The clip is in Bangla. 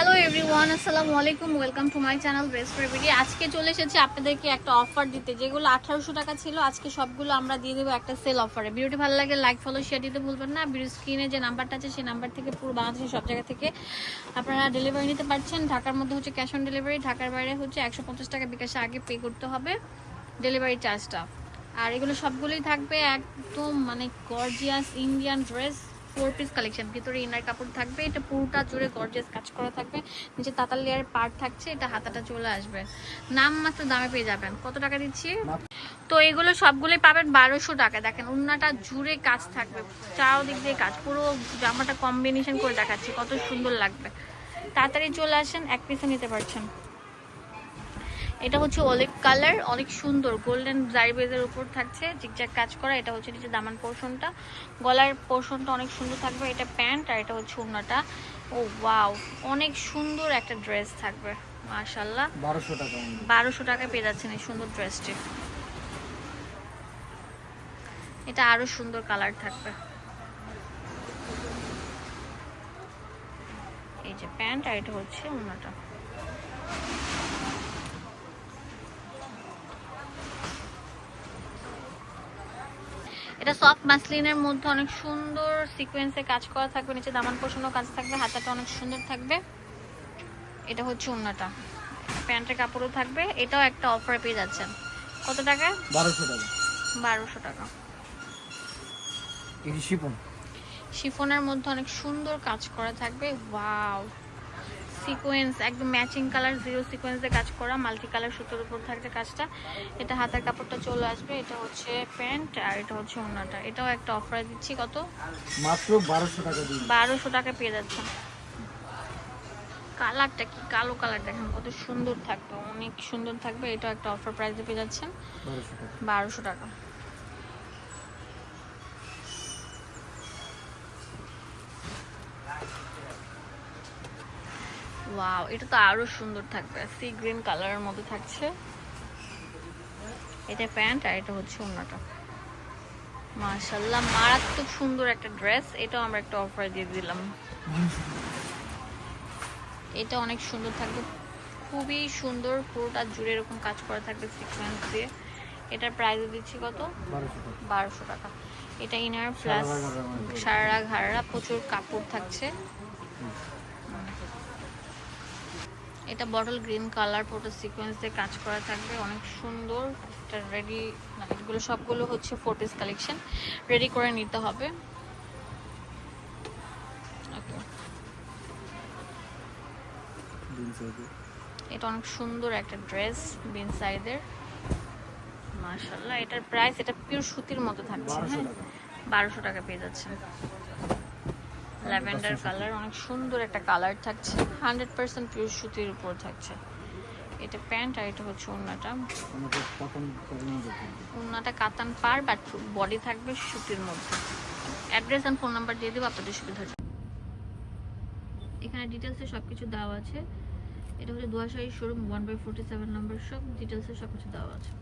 হ্যালো এভরিওয়ান আসসালামু আলাইকুম welcome to my channel best favourite আজকে চলে এসেছি আপনাদেরকে একটা অফার দিতে। যেগুলো আঠারোশো টাকা ছিল, আজকে সবগুলো আমরা দিয়ে দেবো একটা সেল অফারে ভিডিওটি ভালো লাগে লাইক ফলো শেয়ার দিতে ভুলবেন না। ভিডিও স্ক্রিনে যে নাম্বারটা আছে, সেই নাম্বার থেকে পুরো বাংলাদেশের সব জায়গা থেকে আপনারা ডেলিভারি নিতে পারছেন। ঢাকার মধ্যে হচ্ছে ক্যাশ অন ডেলিভারি ঢাকার বাইরে হচ্ছে একশো পঞ্চাশ টাকা বিকাশে আগে পে করতে হবে ডেলিভারি চার্জটা আর এগুলো সবগুলোই থাকবে একদম মানে gorgeous Indian dress four piece collection ভিতরে ইনার কাপড় থাকবে, এটা পুরোটা জুড়ে গর্জেস কাজ করা থাকবে। নিচে তাতাল লেয়ার পার্ট থাকছে, এটা হাতাটা চলে আসবে। নাম মাত্র দামে পেয়ে যাবেন। কত টাকা দিচ্ছি? তো এগুলো সবগুলোই পাবেন বারোশো টাকা দেখেন, উন্নাটা জুড়ে কাজ থাকবে। চাও দিক দিয়ে কাজ। পুরো জামাটা কম্বিনেশন করে দেখাচ্ছি, কত সুন্দর লাগবে। তাড়াতাড়ি চলে আসেন, এক পিসে নিতে পারছেন। এটা হচ্ছে অলিভ কালার অনেক সুন্দর গোল্ডেন জারিবেজের উপর থাকছে জিগজ্যাগ কাজ করা এটা হচ্ছে নিচে দামান পোর্শনটা গলার পোর্শনটা অনেক সুন্দর থাকবে এটা প্যান্ট আর এটা হচ্ছে ওড়নাটা। ও ওয়াও অনেক সুন্দর একটা ড্রেস থাকবে মাশাল্লাহ বারোশো টাকা বারোশো টাকা পেয়ে যাচ্ছেন এই সুন্দর ড্রেসটি এটা আরও সুন্দর কালার থাকবে। এই যে প্যান্ট আর এটা হচ্ছে ওড়নাটা। এটা সফট মাসলিনের মধ্যে অনেক সুন্দর সিকোয়েন্সে কাজ করা থাকবে নিচে দামান পোষণও কাজ থাকবে হাতাটা অনেক সুন্দর থাকবে। এটা হচ্ছে ওড়নাটা প্যান্টের কাপড়ও থাকবে এটাও একটা অফারে পেয়ে যাচ্ছেন। কত টাকা? বারোশো টাকা। বারোশো টাকা। শিপন শিফনের মধ্যে অনেক সুন্দর কাজ করা থাকবে ওয়াও। সিকোয়েন্স একদম ম্যাচিং কালার জিরো সিকোয়েন্সে কাজ করা মাল্টি কালার সুতোর উপর থাকছে কাজটা। এটা হাতের কাপড়টা চলে আসবে এটা হচ্ছে প্যান্ট আর এটা হচ্ছে ওড়নাটা। এটাও একটা অফার দিচ্ছি কত? মাত্র বারোশো টাকা বারোশো টাকা পেয়ে যাচ্ছেন। কালারটা কি? কালো কালার দেখেন কত সুন্দর থাকবে অনেক সুন্দর থাকবে। এটাও একটা অফার প্রাইসে পেয়ে যাচ্ছেন। বারোশো টাকা। ওয়াও এটা তো আরও সুন্দর থাকবে। সি গ্রিন কালারের মধ্যে থাকছে। এটা প্যান্ট আর এটা হচ্ছে ওড়নাটা। মাশাল্লাহ মারাত্মক সুন্দর একটা ড্রেস। এটাও আমরা একটা অফার দিয়ে দিলাম। এটা অনেক সুন্দর থাকবে। খুবই সুন্দর, পুরোটা জুড়ে এরকম কাজ করা থাকবে সিকোয়েন্স দিয়ে। এটার প্রাইস দিচ্ছি কত? বারোশো টাকা। এটা ইনার প্লাস। সারা ঘাড়রা প্রচুর কাপড় থাকছে। এটা বটল গ্রিন কালার পুরো সিকোয়েন্স দিয়ে কাজ করা থাকবে। অনেক সুন্দর। এটা রেডি মানে এগুলো সবগুলো হচ্ছে ফোর্টিস কালেকশন রেডি করে নিতে হবে. এটা অনেক সুন্দর একটা ড্রেস বিন সাইডের মাশাল্লাহ এটার প্রাইস এটা পিওর সুতির মতো থাকছে হ্যাঁ? বারোশো টাকা। পেয়ে যাচ্ছে ল্যাভেন্ডার কালার অনেক সুন্দর একটা কালার থাকছে। হান্ড্রেড পার্সেন্ট পিওর সুতির উপর থাকছে। এটা প্যান্ট আর এটা হচ্ছে ওড়নাটা ওড়নাটা কাতান পার বাট বডি থাকবে সুতির মধ্যে। অ্যাড্রেস অ্যান্ড ফোন নাম্বার দিয়ে দেবো আপনাদের সুবিধা এখানে ডিটেলসে সব কিছু দেওয়া আছে। এটা হচ্ছে দুয়াশাহী showroom one by forty seven number সব ডিটেলসে সব কিছু দেওয়া আছে।